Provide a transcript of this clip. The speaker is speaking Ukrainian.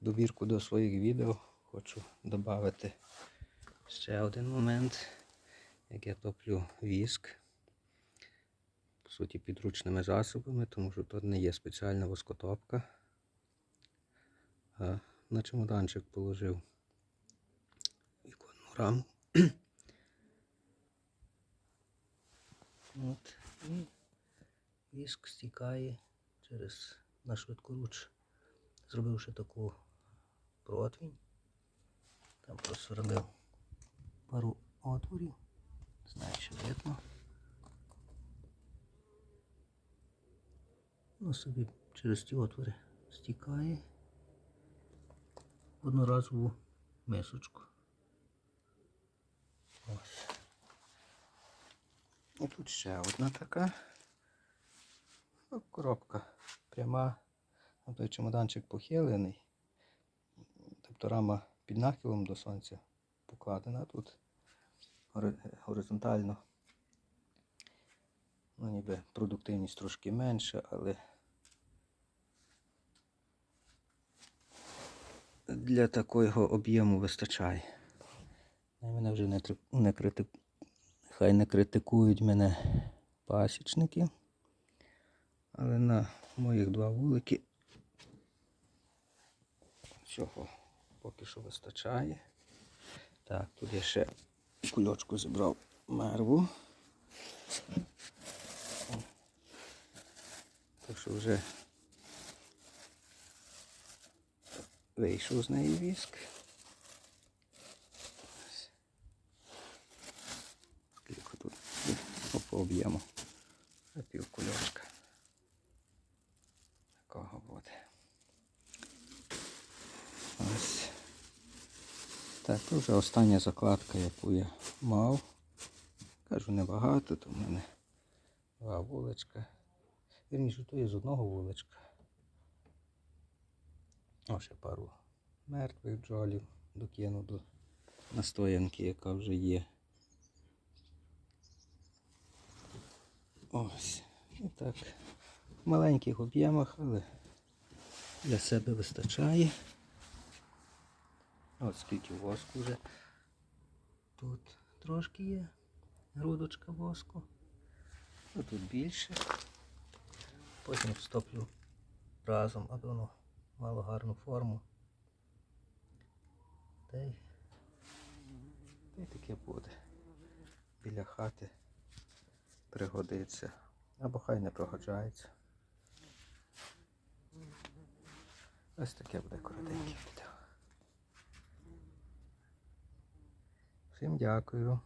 добірку до своїх відео хочу додати ще один момент, як я топлю віск. По суті, підручними засобами, тому що тут не є спеціальна воскотопка. А на чемоданчик положив віконну раму. От, і віск стікає через на швидкоруч, зробивши таку противень. Там просверлив пару отворів. Знаю, видно. Ну, собі через ті отвори стікає в одноразову мисочку. Ось. І тут ще одна така. Ну, коробка пряма. А той чемоданчик похилений. Тобто рама під нахилом до сонця покладена тут горизонтально. Ну, ніби продуктивність трошки менша, але для такого об'єму вистачає. Мене вже не, не крити... Хай не критикують мене пасічники. Але на моїх два вулики цього поки що вистачає. Так, тут я ще кульочку зібрав мерву. Так що вже вийшов з неї віск. Скільки тут ну, по об'єму. Вже пів кульочка. Такого буде. Ось. Так, це вже остання закладка, яку я мав. Кажу, небагато, то в мене два вуличка. Вірніше, то є з одного вуличка. О, ще пару мертвих бджолів докину до настоянки, яка вже є. Ось. Так. В маленьких об'ємах, але для себе вистачає. От скільки воску вже. Тут трошки є грудочка воску. А тут більше. Потім стоплю разом, аби воно мало гарну форму. Та й, та й таке буде. Біля хати пригодиться. Або хай не пригоджається. Ось таке буде коротеньке відео. Всім дякую.